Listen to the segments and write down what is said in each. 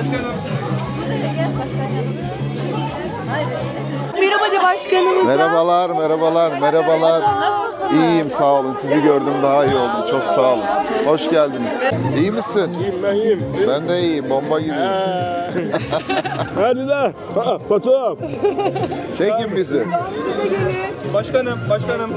Başkanım. Merhaba de başkanımıza. Merhabalar, merhabalar, merhabalar. İyiyim sağ olun. Sizi gördüm daha iyi oldum. Çok sağ olun. Hoş geldiniz. İyi misin? İyiyim ben iyiyim. Ben de iyiyim. Bomba gibiyim. Hadi la. Aa, Fotoğraf. Çekin bizi. Başkanım, başkanım.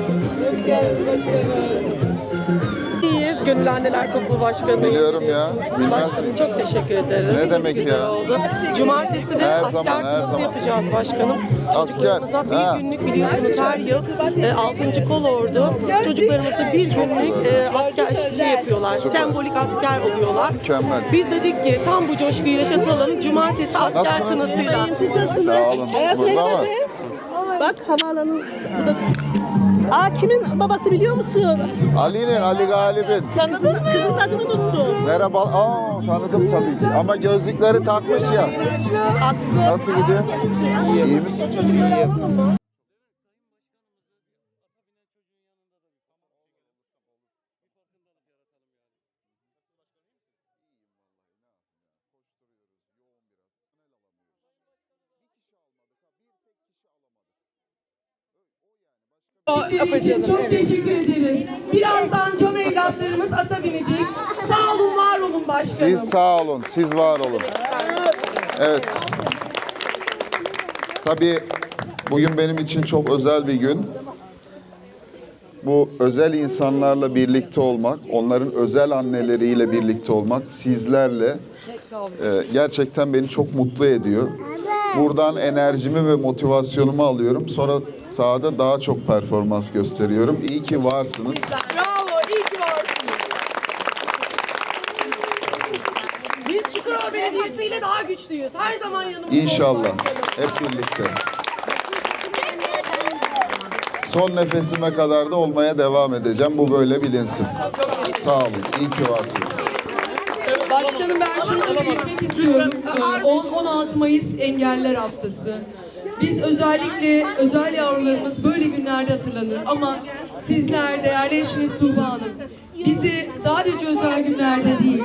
İyiyiz. Gönül Anneler Topluluğu Başkanı. Biliyorum ya. Bilmez Başkanım miyim? çok teşekkür ederiz. Ne demek Güzel ya? Oldu. Cumartesi de Her asker zaman, her kınası zaman. yapacağız başkanım. Asker, Çocuklarımıza bir ha. günlük biliyorsunuz her yıl e, 6. kol ordu. Çocuklarımıza bir günlük e, asker şey yapıyorlar. Sembolik asker oluyorlar. Mükemmel. Biz dedik ki tam bu coşkuyu yaşatalım. Cumartesi asker Nasılsınız? kınasıyla. Sağ olun. Burada mı? Bak havaalanı. Bu da... Aa kimin babası biliyor musun? Ali'nin, Ali Galip'in. Tanıdın mı? Kızın adını unuttum. Merhaba. Aa, tanıdım tabii ki. Ama gözlükleri takmış ya. Nasıl gidiyor? İyi misin? Çok teşekkür ederiz. Birazdan can evlatlarımız ata binecek. Sağ olun, var olun başkanım. Siz sağ olun, siz var olun. Evet. Tabii bugün benim için çok özel bir gün. Bu özel insanlarla birlikte olmak, onların özel anneleriyle birlikte olmak, sizlerle e, gerçekten beni çok mutlu ediyor. Buradan enerjimi ve motivasyonumu alıyorum. Sonra sahada daha çok performans gösteriyorum. İyi ki varsınız. Bravo, iyi ki varsınız. Biz Çukurova Belediyesi ile daha güçlüyüz. Her zaman yanımızda İnşallah. Hep birlikte. Son nefesime kadar da olmaya devam edeceğim. Bu böyle bilinsin. Sağ olun. İyi ki varsınız. Başkanım ben şunu da belirtmek istiyorum. Ee, 10-16 Mayıs Engeller Haftası. Biz özellikle özel yavrularımız böyle günlerde hatırlanır ama sizler değerli eşiniz Tuğba Hanım bizi sadece özel günlerde değil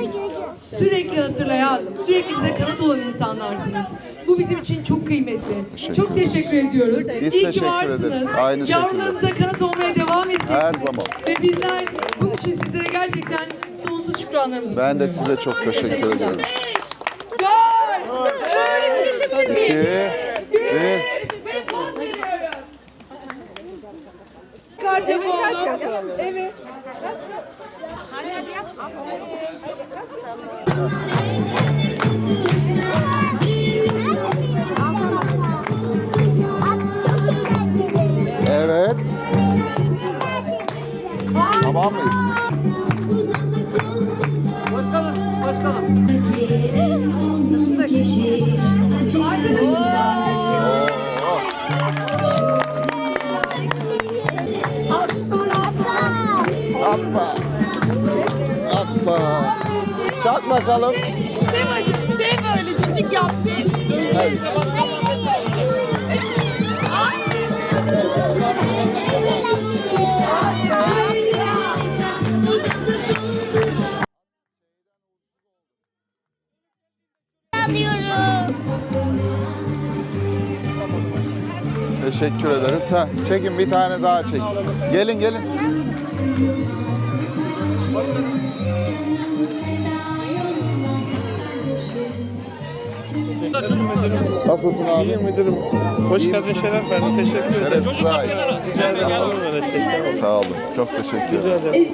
sürekli hatırlayan, sürekli bize kanıt olan insanlarsınız. Bu bizim için çok kıymetli. Teşekkür çok teşekkür ediyoruz. Biz İyi ki varsınız. ederiz. Aynı şekilde. Yavrularımıza kanıt olmaya devam edeceksiniz. Her zaman. Ve bizler bunun için sizlere gerçekten sonsuz şükranlarımızı Ben de size çok teşekkür ediyorum. Dört, üç, İki, bir. Oldu. Evet. Evet. Tamam mıyız? Hoppa. Hoppa. Çak bakalım. Sev hadi. Sev öyle cicik yap sev. Hadi. Teşekkür ederiz. Ha, çekin bir tane daha çekin. Gelin gelin. Nasılsın abi? İyiyim müdürüm. Hoş geldin Şeref verdin. Teşekkür ederim. Şeref Zahid. Rica ederim. Sağ olun. Çok teşekkür Rica ederim. ederim.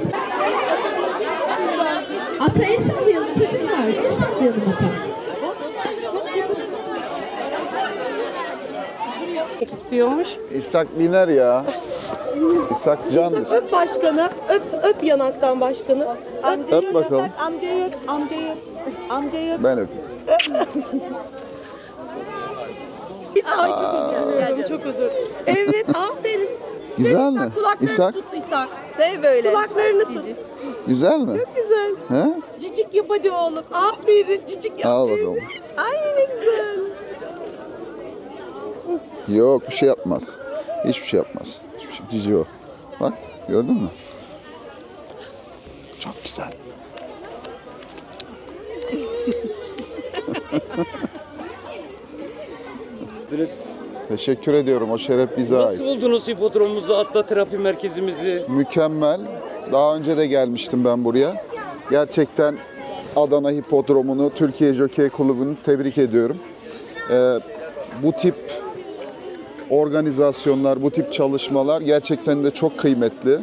Ata el sallayalım çocuklar. El sallayalım ata. İstiyormuş. İshak biner ya. İshak candır. Öp başkanı. Öp öp yanaktan başkanı. Amcayı Öp bakalım. Amcayı öp. Amcayı öp. Amcayı öp. Ben öpeyim. Çok özür dilerim. Çok özür. Evet aferin. Güzel mi? Kulaklarını İshak? tut İshak. Sev böyle. Kulaklarını tut. Güzel mi? Güzel. He? Cicik yap hadi oğlum. Aferin cicik yap. Al bakalım. Ay ne güzel. Yok bir şey yapmaz. Hiçbir şey yapmaz. Hiçbir şey. Cici o. Bak gördün mü? Çok güzel. Teşekkür ediyorum. O şeref bize ait. Nasıl buldunuz hipodromumuzu, atla terapi merkezimizi? Mükemmel. Daha önce de gelmiştim ben buraya. Gerçekten Adana Hipodromu'nu, Türkiye Jockey Kulübü'nü tebrik ediyorum. Ee, bu tip organizasyonlar, bu tip çalışmalar gerçekten de çok kıymetli.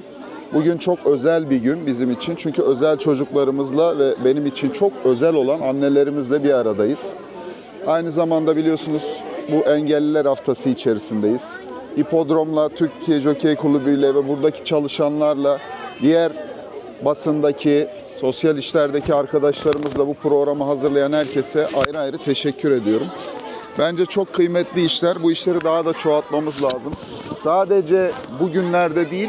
Bugün çok özel bir gün bizim için. Çünkü özel çocuklarımızla ve benim için çok özel olan annelerimizle bir aradayız. Aynı zamanda biliyorsunuz bu engelliler haftası içerisindeyiz. Hipodromla, Türkiye Jockey Kulübü ile ve buradaki çalışanlarla, diğer basındaki, sosyal işlerdeki arkadaşlarımızla bu programı hazırlayan herkese ayrı ayrı teşekkür ediyorum. Bence çok kıymetli işler. Bu işleri daha da çoğaltmamız lazım. Sadece bugünlerde değil,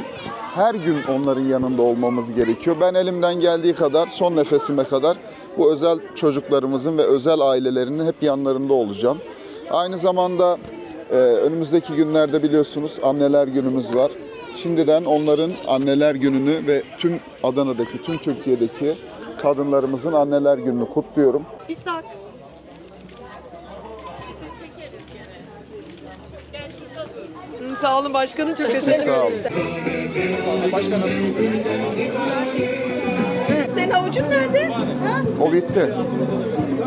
her gün onların yanında olmamız gerekiyor. Ben elimden geldiği kadar, son nefesime kadar bu özel çocuklarımızın ve özel ailelerinin hep yanlarında olacağım. Aynı zamanda e, önümüzdeki günlerde biliyorsunuz anneler günümüz var. Şimdiden onların anneler gününü ve tüm Adana'daki, tüm Türkiye'deki kadınlarımızın anneler gününü kutluyorum. İshak. Hı, Sağ olun başkanım çok teşekkür Siz sağ olun. Senin havucun nerede? O bitti.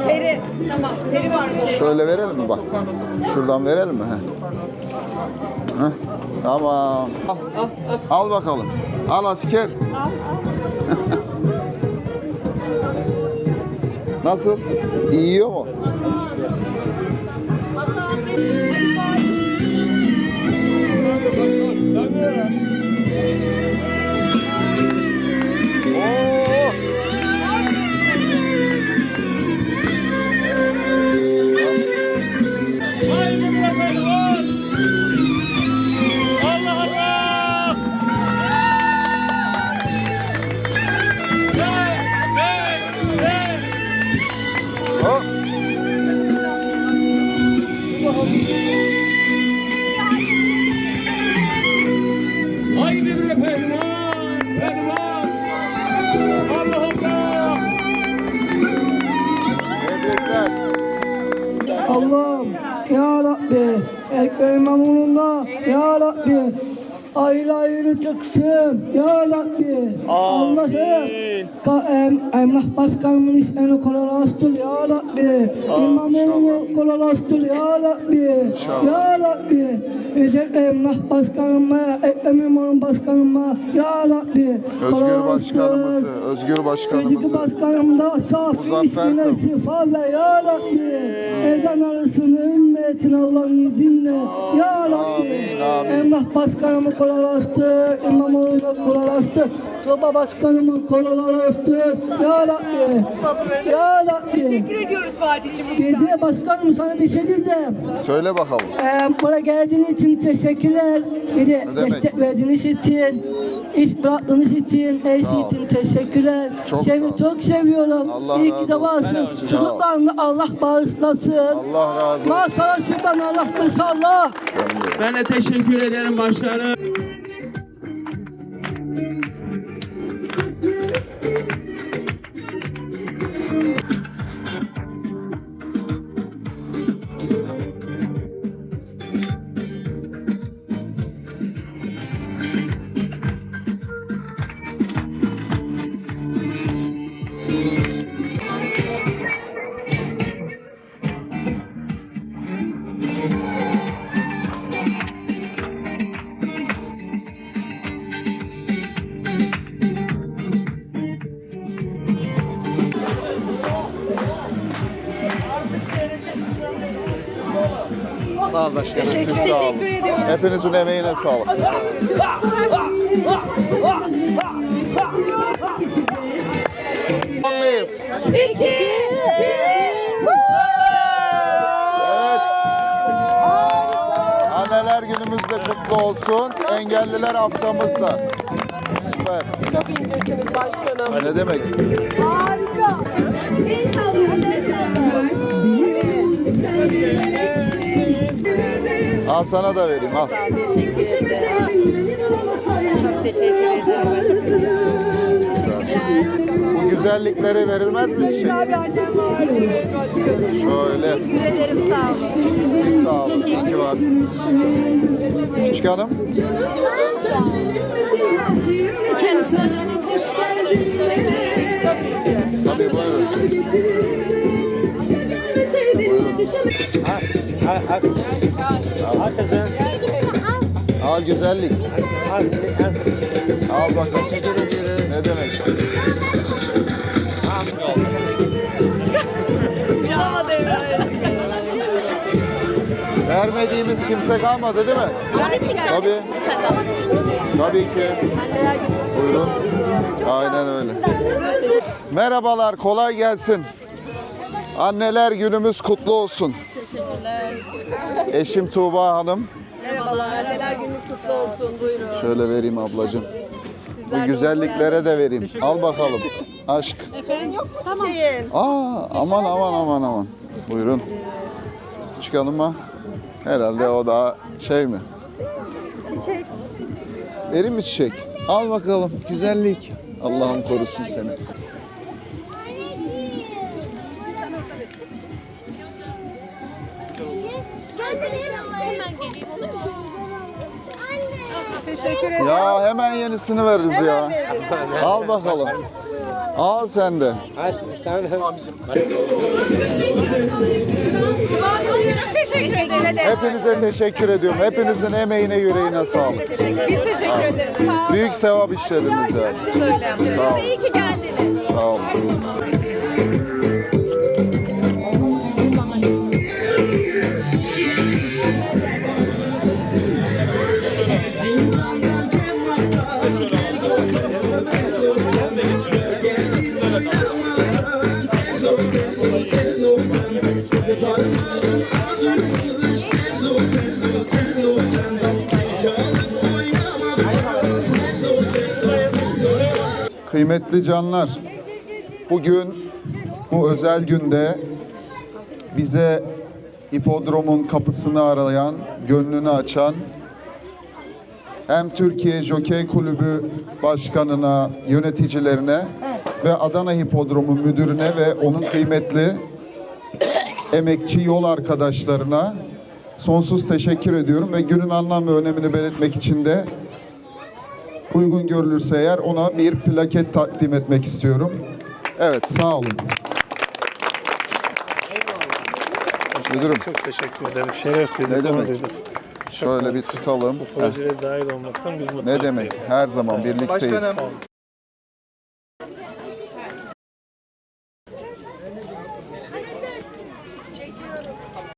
Peri. Tamam. Peri var mı? Şöyle verelim mi bak? Şuradan verelim mi? Heh. Heh. Tamam. Al, al bakalım. Al asker. Nasıl? İyi yiyor mu? Allah'ım ya Rabbi Ekrem İmamoğlu'na ya Rabbi ayrı ayrı çıksın ya Rabbi. Allah'ım. Ka- em, emlak başkanımın ismini kolaylaştır ya Rabbi. İmamoğlu'nu kolaylaştır ya Rabbi. Ya Rabbi. Recep emlak başkanıma Ekrem İmamoğlu başkanıma ya Rabbi. Özgür başkanımızı, Özgür başkanımızı. başkanım da kıl. şifa ver ya Rabbi. Ezan arasını ümmetin Allah'ın izniyle ya Rabbi. Amin, amin. Emrah başkanımı kolaylaştır, İmamoğlu'nu kolaylaştır, Tuba başkanımı kolaylaştır ya Rabbi. Ya Rabbi. Teşekkür ediyoruz Fatih'ciğim. Belediye başkanım sana bir şey diyeceğim. Söyle bakalım. Ee, buraya geldiğin için teşekkürler. Bir de Ne demek? destek verdiğiniz için, iş bıraktığınız için, her şey ol. için teşekkürler. Çok Seni sağ ol. çok seviyorum. Allah İyi razı ki de olsun. varsın. Sağ ol. Çocuklarını Allah bağışlasın. Allah razı olsun. Maşallah şuradan Allah inşallah. Ben de teşekkür ederim başkanım. Sağ ol başkanım. Teşekkür, sağ olun. Hepinizin emeğine sağlık. Mıyız? Evet. Anneler günümüz de kutlu olsun. Engelliler haftamızda. Süper. Çok incesiniz başkanım. Ne demek? Harika. Sallıyor, Al sana da vereyim al. Teşekkür ederim. Çok teşekkür ederim. Bu güzelliklere verilmez mi çiçek? Şöyle. Teşekkür ederim sağ olun. Siz sağ olun. İyi ki varsınız. Küçük hanım. Tabii buyurun. Al güzellik. Al bakalım. Ne demek? Vermediğimiz kimse kalmadı değil mi? Tabii. Tabii ki. Buyurun. Aynen öyle. Merhabalar, kolay gelsin. Anneler günümüz kutlu olsun. Eşim Tuğba Hanım. Merhabalar, anneler gününüz kutlu olsun. Buyurun. Şöyle vereyim ablacığım. Bu güzelliklere de vereyim. Al bakalım. Aşk. Tamam. Aa, aman aman aman aman. Buyurun. Küçük hanıma. Herhalde o da şey mi? Çiçek. Vereyim mi çiçek? Al bakalım. Güzellik. Allah'ım korusun seni. Teşekkür ederim. Ya hemen yenisini veririz ya. Al bakalım. Al sen de. Teşekkür ederim. Hepinize teşekkür ediyorum. Hepinizin emeğine yüreğine sağlık. Biz teşekkür ederiz. Sağ olun. Büyük sevap işlediniz ya. Sağ olun. İyi ki geldiniz. Sağ olun. Kıymetli canlar, bugün bu özel günde bize hipodromun kapısını arayan, gönlünü açan hem Türkiye Jokey Kulübü Başkanı'na, yöneticilerine ve Adana Hipodromu Müdürüne ve onun kıymetli emekçi yol arkadaşlarına sonsuz teşekkür ediyorum ve günün anlam ve önemini belirtmek için de uygun görülürse eğer ona bir plaket takdim etmek istiyorum. Evet, sağ olun. Müdürüm, Çok teşekkür ederim. Şeref duyduk. Ne demek? şöyle bir tutalım. Bu projeye dahil olmaktan biz mutluyuz. Ne demek? Her zaman birlikteyiz.